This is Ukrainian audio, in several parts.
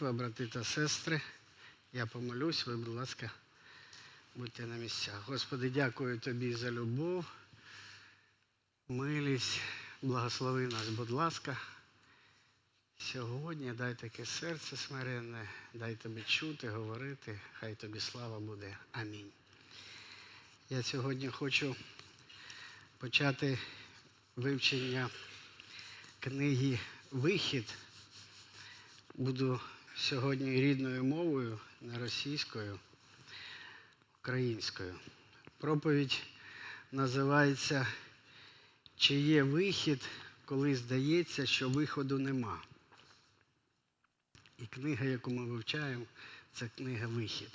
Брати та сестри, я помолюсь, ви, будь ласка, будьте на місцях. Господи, дякую Тобі за любов, милість, благослови нас, будь ласка. Сьогодні дай таке серце смиренне, дай тобі чути, говорити, хай тобі слава буде. Амінь. Я сьогодні хочу почати вивчення книги Вихід. Буду сьогодні рідною мовою, не російською, українською. Проповідь називається Чи є вихід, коли здається, що виходу нема. І книга, яку ми вивчаємо, це книга Вихід.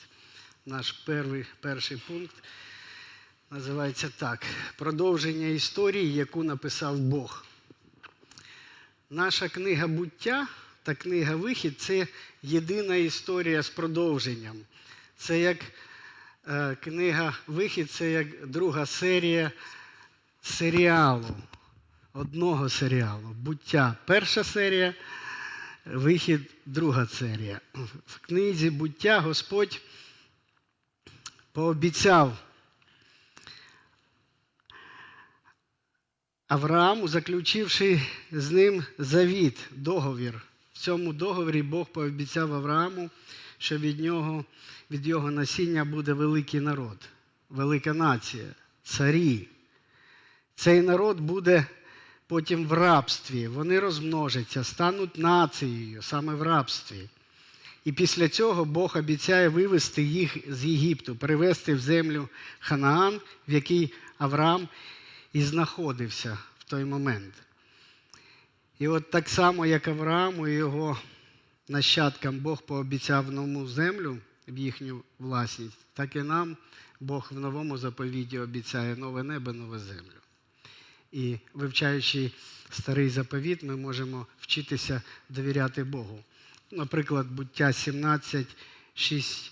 Наш перший, перший пункт називається так: Продовження історії, яку написав Бог. Наша книга буття та книга Вихід це єдина історія з продовженням. Це як е, книга Вихід, це як друга серія серіалу, одного серіалу. Буття перша серія, вихід друга серія. В книзі буття Господь пообіцяв Аврааму, заключивши з ним завіт, договір. Цьому договорі Бог пообіцяв Аврааму, що від нього, від його насіння буде великий народ, велика нація, царі. Цей народ буде потім в рабстві. Вони розмножаться, стануть нацією саме в рабстві. І після цього Бог обіцяє вивести їх з Єгипту, привести в землю Ханаан, в якій Авраам і знаходився в той момент. І от так само, як Аврааму і його нащадкам Бог пообіцяв нову землю в їхню власність, так і нам Бог в новому заповіті обіцяє нове небо, нову землю. І вивчаючи старий заповіт, ми можемо вчитися довіряти Богу. Наприклад, буття 17, 6,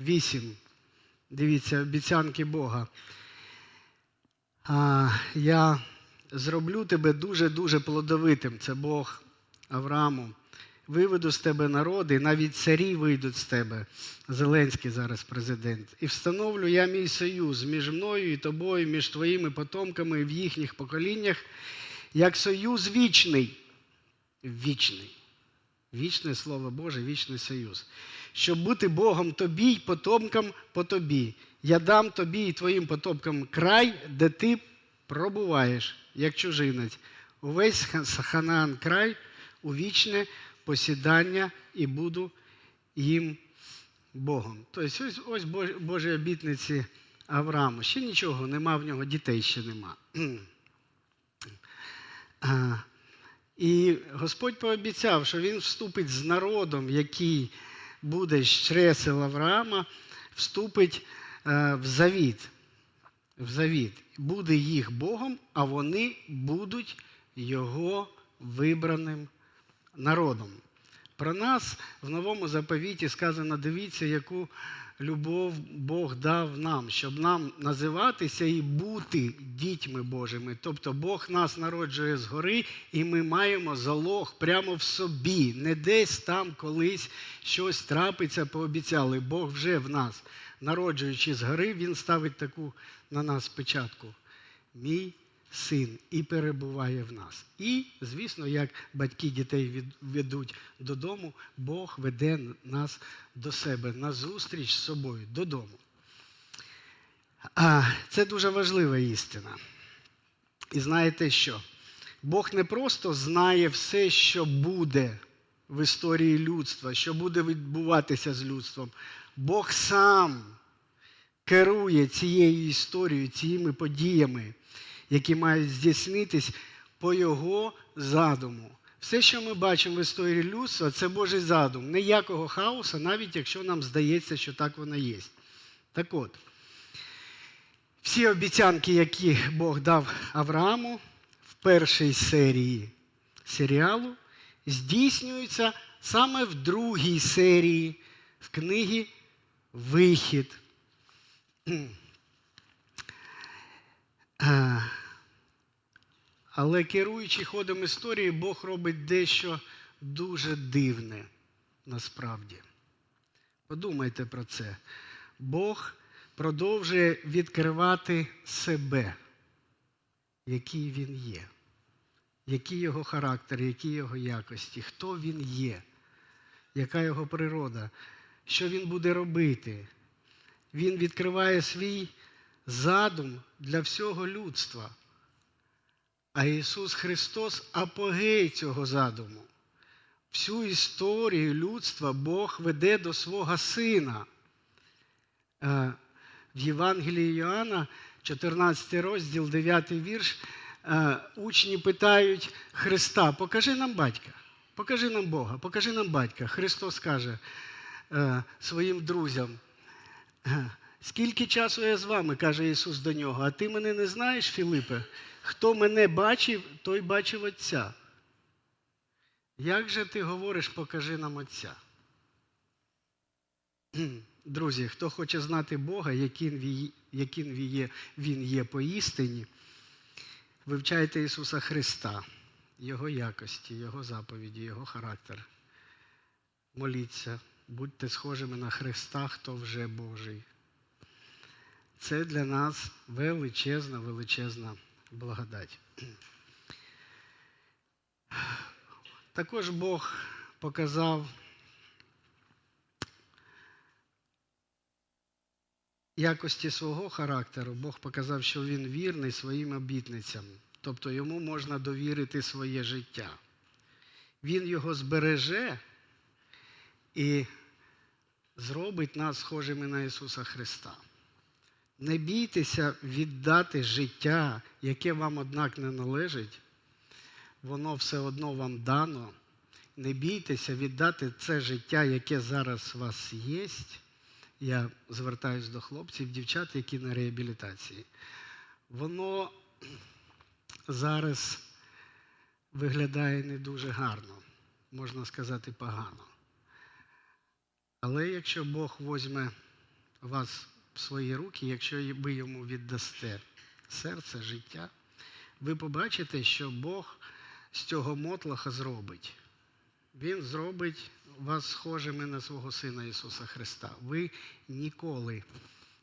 8. Дивіться, обіцянки Бога. Я зроблю тебе дуже-дуже плодовитим. Це Бог Аврааму. Виведу з тебе народи, навіть царі вийдуть з тебе. Зеленський зараз президент. І встановлю я мій союз між мною і тобою, між твоїми потомками в їхніх поколіннях, як союз вічний. Вічний. Вічне Слово Боже, вічний союз. Щоб бути Богом тобі й потомкам по тобі. Я дам тобі і твоїм потомкам край, де ти пробуваєш, як чужинець. Увесь Ханаан край у вічне посідання і буду їм Богом. Тобто ось Божі обітниці Аврааму. Ще нічого нема в нього, дітей ще нема. І Господь пообіцяв, що Він вступить з народом, який буде з чресел Авраама, вступить в завіт. В завіт. Буде їх Богом, а вони будуть його вибраним народом. Про нас в новому заповіті сказано: дивіться, яку любов Бог дав нам, щоб нам називатися і бути дітьми Божими. Тобто Бог нас народжує згори, і ми маємо залог прямо в собі, не десь там колись щось трапиться, пообіцяли. Бог вже в нас. Народжуючи згори, Він ставить таку на нас печатку. Мій син і перебуває в нас. І, звісно, як батьки дітей ведуть додому, Бог веде нас до себе на зустріч з собою додому. А Це дуже важлива істина. І знаєте що? Бог не просто знає все, що буде в історії людства, що буде відбуватися з людством. Бог сам керує цією історією, цими подіями які мають здійснитись по його задуму. Все, що ми бачимо в історії людства, це Божий задум. Ніякого хаосу, навіть якщо нам здається, що так воно є. Так от, всі обіцянки, які Бог дав Аврааму в першій серії серіалу, здійснюються саме в другій серії в книгі Вихід. Але керуючи ходом історії, Бог робить дещо дуже дивне насправді. Подумайте про це. Бог продовжує відкривати себе, який він є, який його характер, які його якості, хто він є, яка його природа, що він буде робити. Він відкриває свій задум для всього людства. А Ісус Христос апогей цього задуму. Всю історію людства Бог веде до свого Сина. Е, В Євангелії Йоанна, 14 розділ, 9 вірш, е, учні питають Христа, покажи нам батька, покажи нам Бога, покажи нам батька. Христос каже е, своїм друзям. «Е, Скільки часу я з вами, каже Ісус до нього, а ти мене не знаєш, Філипе? Хто мене бачив, той бачив Отця. Як же ти говориш, покажи нам Отця? Друзі, хто хоче знати Бога, яким він є, він є поістині, вивчайте Ісуса Христа, Його якості, Його заповіді, Його характер. Моліться, будьте схожими на Христа, хто вже Божий. Це для нас величезна, величезна благодать. Також Бог показав якості свого характеру, Бог показав, що він вірний своїм обітницям, тобто йому можна довірити своє життя. Він його збереже і зробить нас схожими на Ісуса Христа. Не бійтеся віддати життя, яке вам, однак, не належить, воно все одно вам дано. Не бійтеся віддати це життя, яке зараз у вас є. Я звертаюся до хлопців, дівчат, які на реабілітації. Воно зараз виглядає не дуже гарно, можна сказати, погано. Але якщо Бог возьме вас в свої руки, якщо ви йому віддасте серце, життя, ви побачите, що Бог з цього мотлаха зробить. Він зробить вас схожими на свого Сина Ісуса Христа. Ви ніколи,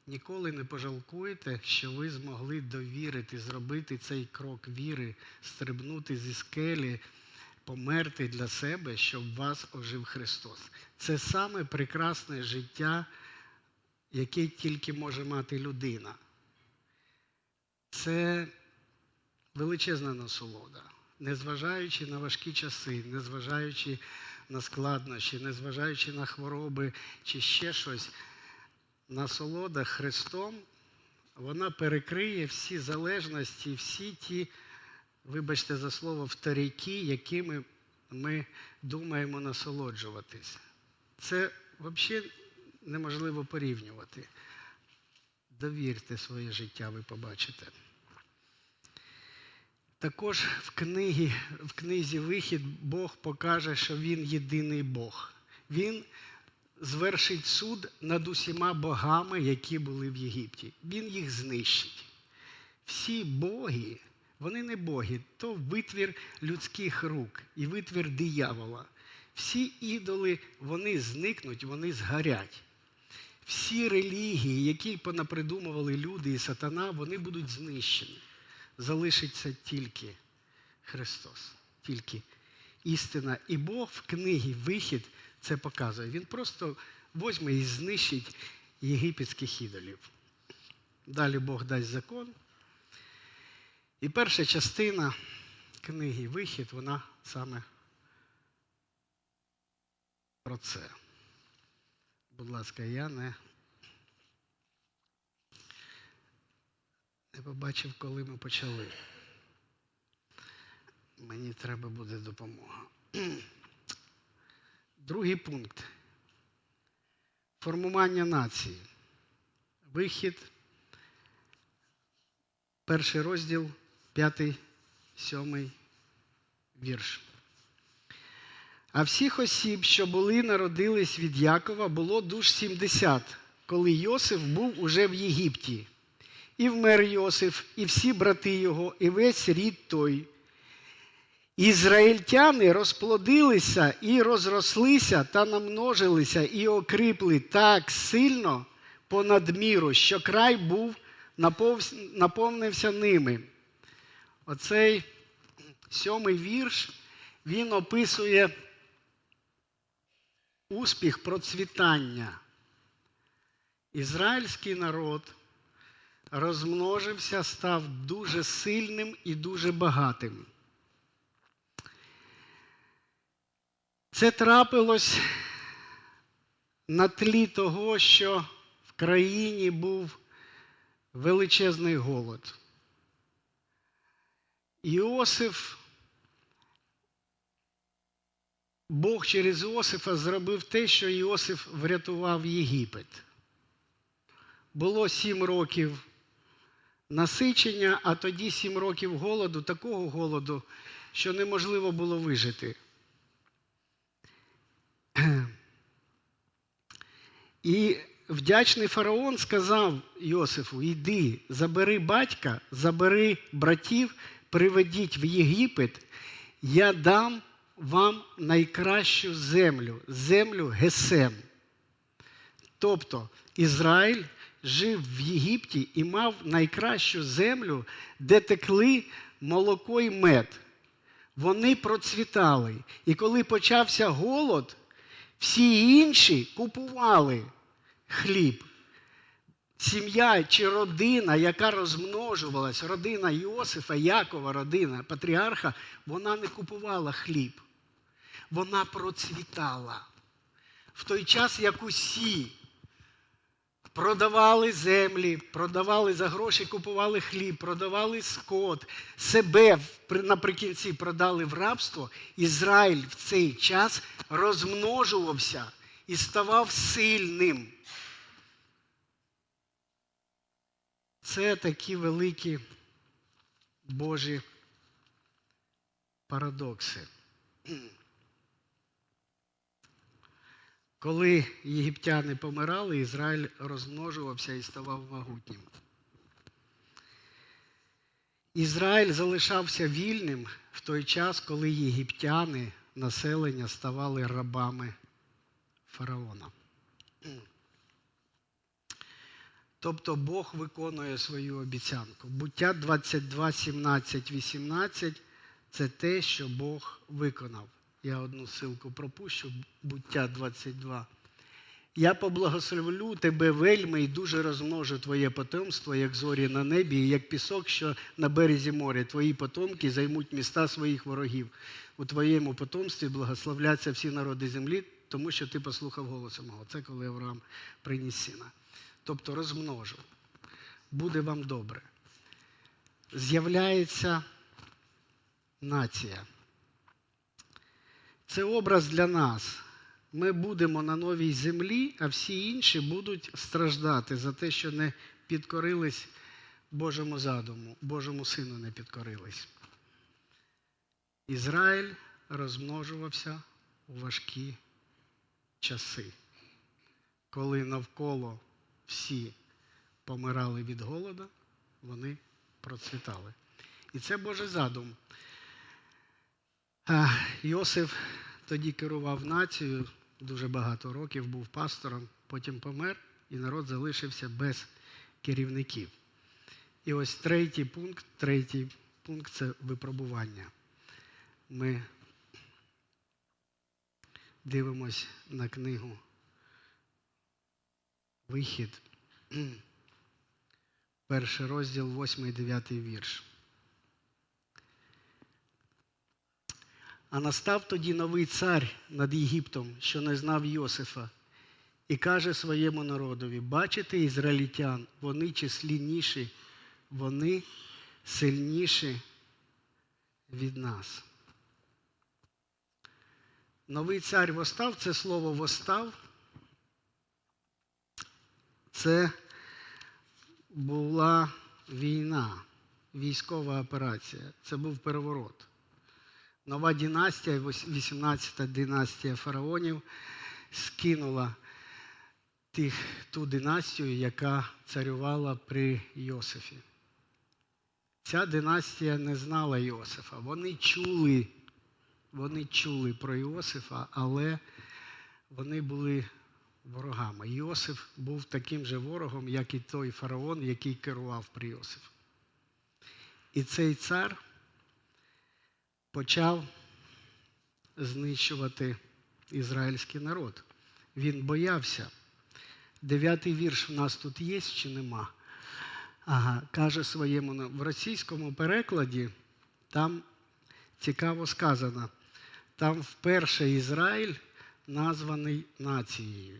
ніколи не пожалкуєте, що ви змогли довірити, зробити цей крок віри, стрибнути зі скелі, померти для себе, щоб вас ожив Христос. Це саме прекрасне життя, яке тільки може мати людина. Це величезна насолода незважаючи на важкі часи, незважаючи на складнощі, незважаючи на хвороби чи ще щось, насолода Христом, вона перекриє всі залежності, всі ті, вибачте за слово, вторяки, якими ми думаємо насолоджуватись. Це взагалі неможливо порівнювати. Довірте своє життя, ви побачите. Також в, книгі, в книзі Вихід Бог покаже, що Він єдиний Бог. Він звершить суд над усіма богами, які були в Єгипті. Він їх знищить. Всі боги, вони не боги, то витвір людських рук і витвір диявола. Всі ідоли, вони зникнуть, вони згорять. Всі релігії, які понапридумували люди і сатана, вони будуть знищені залишиться тільки Христос, тільки істина. І Бог в книгі Вихід це показує. Він просто возьме і знищить єгипетських ідолів. Далі Бог дасть закон. І перша частина книги Вихід, вона саме про це. Будь ласка, я не Не побачив, коли ми почали. Мені треба буде допомога. Другий пункт. Формування нації. Вихід. Перший розділ, п'ятий, сьомий вірш. А всіх осіб, що були, народились від Якова, було душ 70, коли Йосиф був уже в Єгипті. І вмер Йосиф, і всі брати його, і весь рід той. Ізраїльтяни розплодилися і розрослися та намножилися і окріпли так сильно понад міру, що край був наповнився ними. Оцей сьомий вірш він описує успіх процвітання. Ізраїльський народ розмножився, став дуже сильним і дуже багатим. Це трапилось на тлі того, що в країні був величезний голод. Іосиф, Бог через Іосифа зробив те, що Іосиф врятував Єгипет. Було сім років насичення, а тоді сім років голоду, такого голоду, що неможливо було вижити. І вдячний фараон сказав Йосифу: йди, забери батька, забери братів, приведіть в Єгипет, я дам вам найкращу землю, землю Гесем. Тобто Ізраїль жив в Єгипті і мав найкращу землю, де текли молоко і мед. Вони процвітали. І коли почався голод, всі інші купували хліб. Сім'я чи родина, яка розмножувалась, родина Йосифа, Якова, родина патріарха, вона не купувала хліб. Вона процвітала. В той час, як усі продавали землі, продавали за гроші, купували хліб, продавали скот, себе наприкінці продали в рабство, Ізраїль в цей час розмножувався і ставав сильним. Це такі великі Божі парадокси. Коли єгиптяни помирали, Ізраїль розмножувався і ставав могутнім. Ізраїль залишався вільним в той час, коли єгиптяни, населення ставали рабами фараона. Тобто Бог виконує свою обіцянку. Буття 22, 17, 18 це те, що Бог виконав. Я одну ссылку пропущу, буття 22. Я поблагословлю тебе вельми і дуже розмножу твоє потомство, як зорі на небі, і як пісок, що на березі моря. Твої потомки займуть міста своїх ворогів. У твоєму потомстві благословляться всі народи землі, тому що ти послухав голосу мого. Це коли Авраам приніс сина. Тобто розмножу. Буде вам добре. З'являється нація. Це образ для нас. Ми будемо на новій землі, а всі інші будуть страждати за те, що не підкорились Божому задуму, Божому сину не підкорились. Ізраїль розмножувався у важкі часи, коли навколо всі помирали від голода, вони процвітали. І це Божий задум. Йосиф тоді керував нацією, дуже багато років був пастором, потім помер, і народ залишився без керівників. І ось третій пункт, третій пункт це випробування. Ми дивимось на книгу Вихід, перший розділ, восьмий, дев'ятий вірш. А настав тоді новий цар над Єгиптом, що не знав Йосифа, і каже своєму народові: бачите ізраїльтян, вони численніші, вони сильніші від нас. Новий цар восстав, це слово восстав. Це була війна, військова операція. Це був переворот. Нова династія, 18-та династія фараонів, скинула тих, ту династію, яка царювала при Йосифі. Ця династія не знала Йосифа. Вони чули вони чули про Іосифа, але вони були ворогами. Іосиф був таким же ворогом, як і той фараон, який керував при Іосифу. І цей цар почав знищувати ізраїльський народ. Він боявся. Дев'ятий вірш в нас тут є чи нема? Ага, каже своєму в російському перекладі там цікаво сказано. Там вперше Ізраїль названий нацією.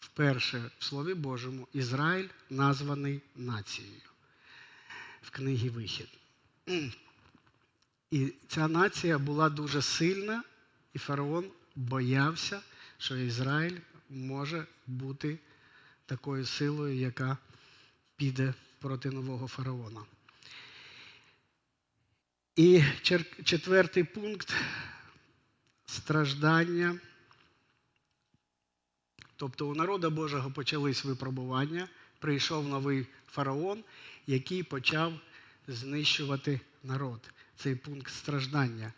Вперше в Слові Божому Ізраїль названий нацією в книгі Вихід. І ця нація була дуже сильна, і фараон боявся, що Ізраїль може бути такою силою, яка піде проти нового фараона. І четвертий пункт страждання. Тобто у народа Божого почались випробування, прийшов новий фараон, який почав знищувати народ. Цей пункт страждання.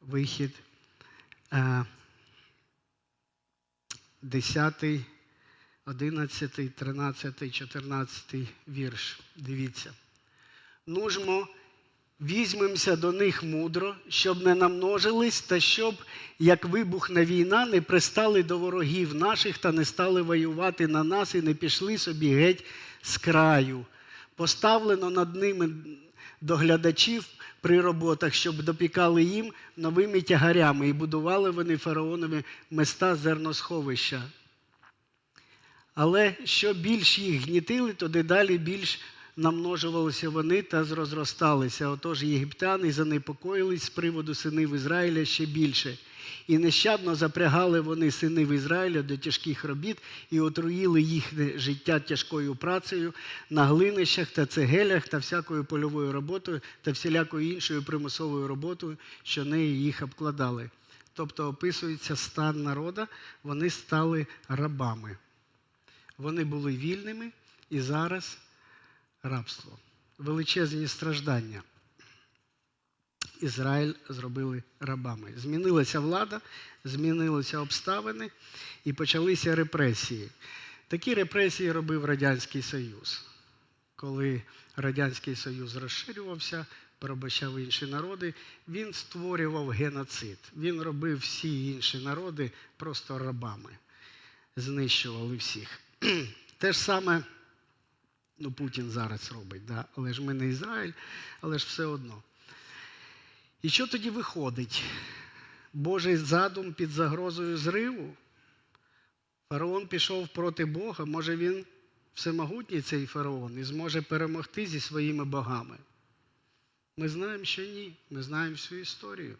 Вихід е, 10, 11, 13, 14 вірш. Дивіться. Нужмо візьмемося до них мудро, щоб не намножились, та щоб, як вибухне війна, не пристали до ворогів наших та не стали воювати на нас і не пішли собі геть з краю. Поставлено над ними доглядачів при роботах, щоб допікали їм новими тягарями, і будували вони фараонові места зерносховища. Але що більш їх гнітили, то дедалі більш намножувалися вони та розросталися. Отож єгиптяни занепокоїлись з приводу синів Ізраїля ще більше. І нещадно запрягали вони синів Ізраїля до тяжких робіт і отруїли їхнє життя тяжкою працею на глинищах та цегелях та всякою польовою роботою та всілякою іншою примусовою роботою, що нею їх обкладали. Тобто описується стан народа, вони стали рабами. Вони були вільними і зараз рабство. Величезні страждання. Ізраїль зробили рабами. Змінилася влада, змінилися обставини і почалися репресії. Такі репресії робив Радянський Союз. Коли Радянський Союз розширювався, порабощав інші народи, він створював геноцид. Він робив всі інші народи просто рабами, знищували всіх. Те ж саме ну, Путін зараз робить, да? але ж ми не Ізраїль, але ж все одно. І що тоді виходить? Божий задум під загрозою зриву? Фараон пішов проти Бога, може він всемогутній цей фараон і зможе перемогти зі своїми богами. Ми знаємо, що ні. Ми знаємо всю історію.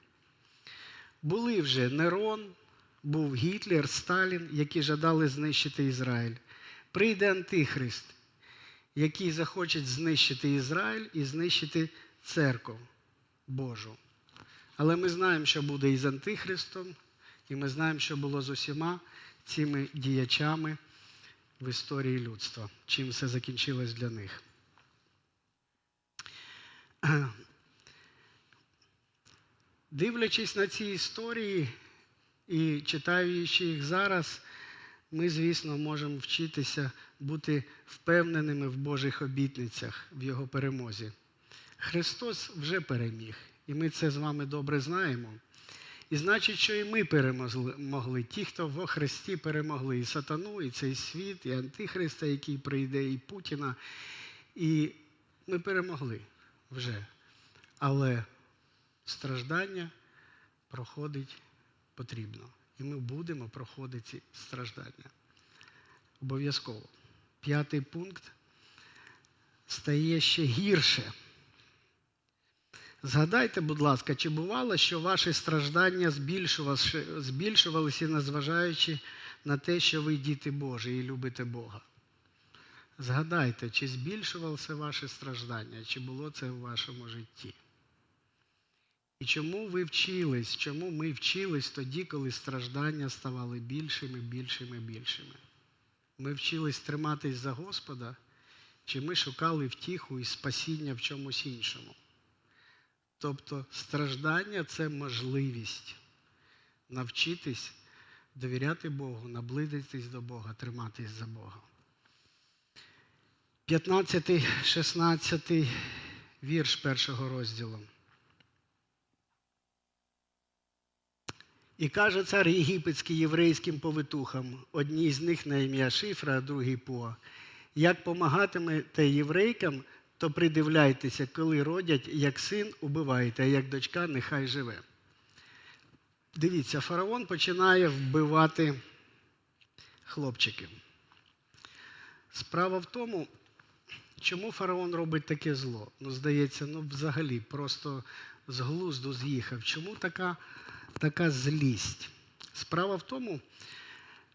Були вже Нерон, був Гітлер, Сталін, які жадали знищити Ізраїль. Прийде Антихрист, який захоче знищити Ізраїль і знищити церкву Божу. Але ми знаємо, що буде із Антихристом, і ми знаємо, що було з усіма цими діячами в історії людства, чим все закінчилось для них. Дивлячись на ці історії і читаючи їх зараз, ми, звісно, можемо вчитися бути впевненими в Божих обітницях, в Його перемозі. Христос вже переміг, і ми це з вами добре знаємо. І значить, що і ми перемогли. Ті, хто во Христі перемогли і сатану, і цей світ, і Антихриста, який прийде, і Путіна. І ми перемогли вже. Але страждання проходить потрібно. І ми будемо проходити страждання. Обов'язково. П'ятий пункт стає ще гірше. Згадайте, будь ласка, чи бувало, що ваші страждання збільшувалися, незважаючи на те, що ви діти Божі і любите Бога? Згадайте, чи збільшувалося ваше страждання, чи було це в вашому житті? І чому ви вчились, чому ми вчились тоді, коли страждання ставали більшими, більшими, більшими? Ми вчились триматись за Господа, чи ми шукали втіху і спасіння в чомусь іншому? Тобто страждання це можливість навчитись довіряти Богу, наблизитись до Бога, триматись за Бога. 15, 16 вірш першого розділу. І каже цар єгипетський єврейським повитухам, одній з них на ім'я Шифра, а другий Пуа. Як помагатимете єврейкам, то придивляйтеся, коли родять, як син убиваєте, а як дочка нехай живе. Дивіться, фараон починає вбивати хлопчиків. Справа в тому, чому фараон робить таке зло? Ну, здається, ну взагалі просто з глузду з'їхав. Чому така, така злість? Справа в тому,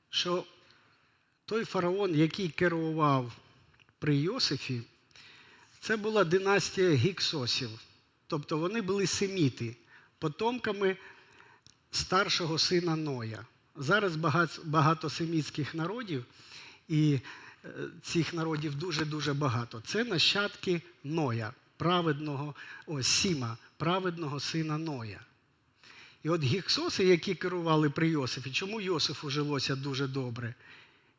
що той фараон, який керував при Йосифі, це була династія гіксосів. Тобто вони були семіти, потомками старшого сина Ноя. Зараз багато, семітських народів, і е, цих народів дуже-дуже багато. Це нащадки Ноя, праведного, о, Сіма, праведного сина Ноя. І от гіксоси, які керували при Йосифі, чому Йосифу жилося дуже добре?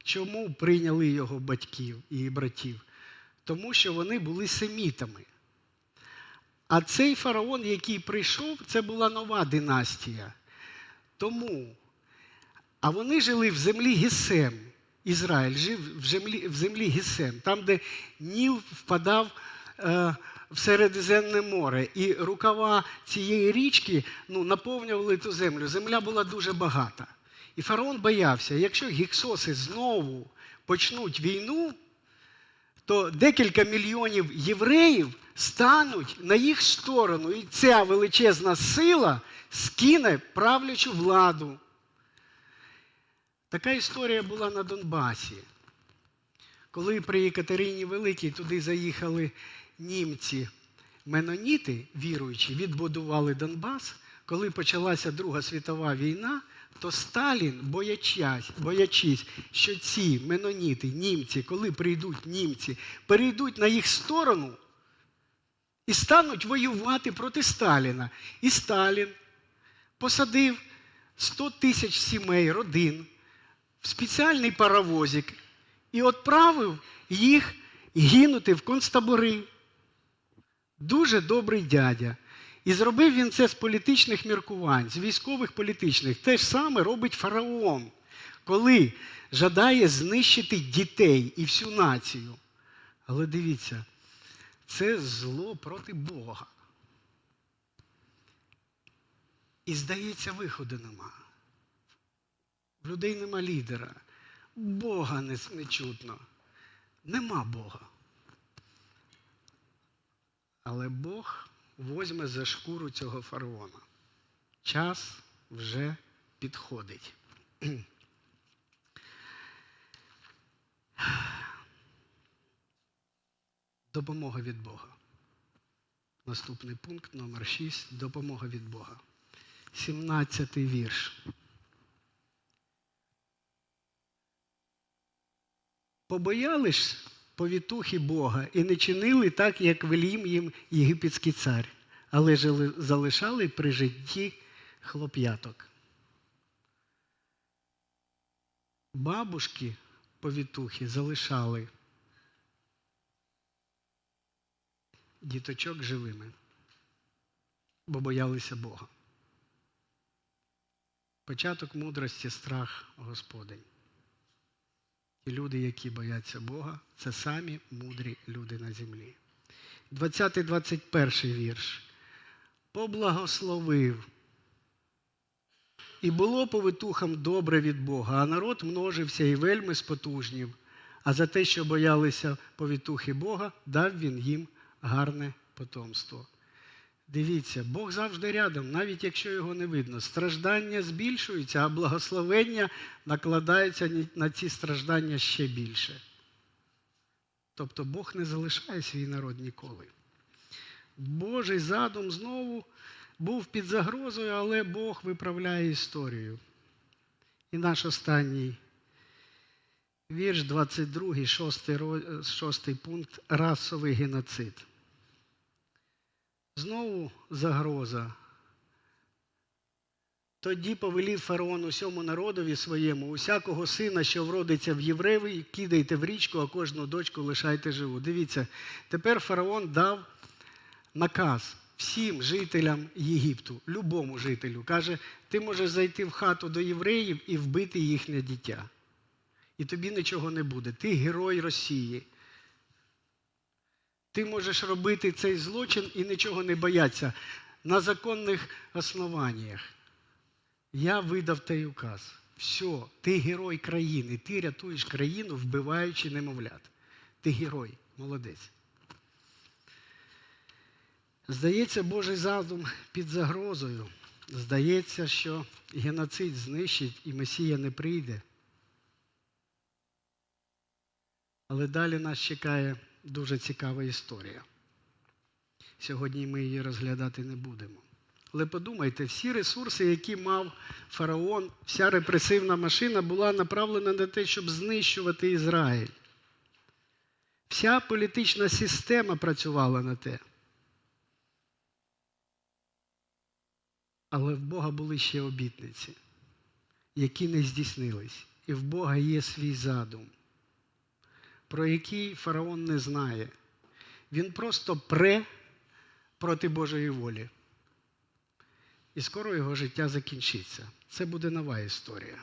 Чому прийняли його батьків і братів? Тому що вони були семітами. А цей фараон, який прийшов, це була нова династія. Тому, а вони жили в землі Гесем. Ізраїль жив в землі, в землі Гесем, там, де Ніл впадав е, в Середземне море. І рукава цієї річки ну, наповнювали ту землю. Земля була дуже багата. І фараон боявся, якщо гіксоси знову почнуть війну, то декілька мільйонів євреїв стануть на їх сторону, і ця величезна сила скине правлячу владу. Така історія була на Донбасі. Коли при Екатерині Великій туди заїхали німці, меноніти, віруючі, відбудували Донбас, коли почалася Друга світова війна, то Сталін, боячись, боячись, що ці меноніти, німці, коли прийдуть німці, перейдуть на їх сторону і стануть воювати проти Сталіна. І Сталін посадив 100 тисяч сімей, родин в спеціальний паровозик і відправив їх гинути в концтабори. Дуже добрий дядя. І зробив він це з політичних міркувань, з військових політичних. Те ж саме робить фараон, коли жадає знищити дітей і всю націю. Але дивіться, це зло проти Бога. І здається, виходу нема. В людей нема лідера. Бога не, чутно. Нема Бога. Але Бог возьме за шкуру цього фараона. Час вже підходить. Допомога від Бога. Наступний пункт номер 6. Допомога від Бога. 17 вірш. Побоялись повітухи Бога і не чинили так, як велім їм єгипетський цар, але залишали при житті хлоп'яток. Бабушки повітухи залишали діточок живими, бо боялися Бога. Початок мудрості страх Господень. І люди, які бояться Бога, це самі мудрі люди на землі. 20-21 вірш. Поблагословив. І було повитухам добре від Бога, а народ множився і вельми спотужнів. А за те, що боялися повітухи Бога, дав він їм гарне потомство. Дивіться, Бог завжди рядом, навіть якщо його не видно. Страждання збільшуються, а благословення накладаються ні- на ці страждання ще більше. Тобто Бог не залишає свій народ ніколи. Божий задум знову був під загрозою, але Бог виправляє історію. І наш останній вірш, 22, 6, 6 пункт расовий геноцид. Знову загроза. Тоді повелів фараон усьому народові своєму, усякого сина, що вродиться в євреї, кидайте в річку, а кожну дочку лишайте живу. Дивіться, тепер фараон дав наказ всім жителям Єгипту, любому жителю. Каже, ти можеш зайти в хату до євреїв і вбити їхнє дитя. І тобі нічого не буде. Ти герой Росії. Ти можеш робити цей злочин і нічого не боятися на законних основаннях. Я видав той указ. Все, ти герой країни, ти рятуєш країну, вбиваючи немовлят. Ти герой, молодець. Здається, Божий задум під загрозою. Здається, що геноцид знищить і Месія не прийде. Але далі нас чекає дуже цікава історія. Сьогодні ми її розглядати не будемо. Але подумайте, всі ресурси, які мав фараон, вся репресивна машина була направлена на те, щоб знищувати Ізраїль. Вся політична система працювала на те. Але в Бога були ще обітниці, які не здійснились. І в Бога є свій задум, про який фараон не знає. Він просто пре проти Божої волі. І скоро його життя закінчиться. Це буде нова історія.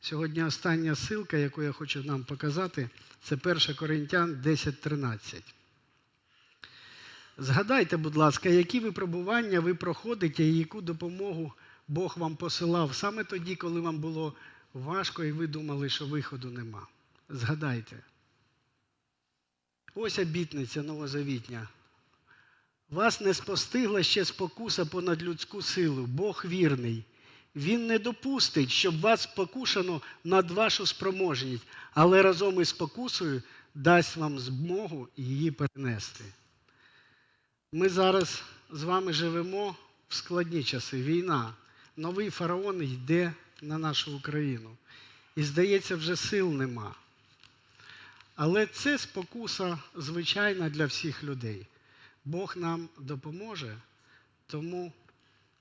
Сьогодні остання ссылка, яку я хочу нам показати, це 1 Коринтян 10.13. Згадайте, будь ласка, які випробування ви проходите і яку допомогу Бог вам посилав саме тоді, коли вам було важко і ви думали, що виходу нема. Згадайте. Ось обітниця новозавітня. Вас не спостигла ще спокуса понад людську силу. Бог вірний. Він не допустить, щоб вас спокушано над вашу спроможність, але разом із спокусою дасть вам змогу її перенести. Ми зараз з вами живемо в складні часи. Війна. Новий фараон йде на нашу Україну. І, здається, вже сил нема. Але це спокуса звичайна для всіх людей. Бог нам допоможе, тому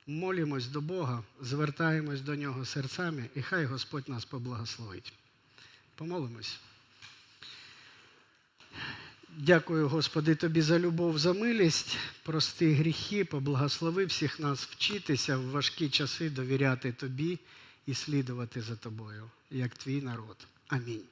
молімось до Бога, звертаємось до Нього серцями, і хай Господь нас поблагословить. Помолимось. Дякую, Господи, Тобі за любов, за милість, прости гріхи, поблагослови всіх нас вчитися в важкі часи довіряти Тобі і слідувати за Тобою, як твій народ. Амінь.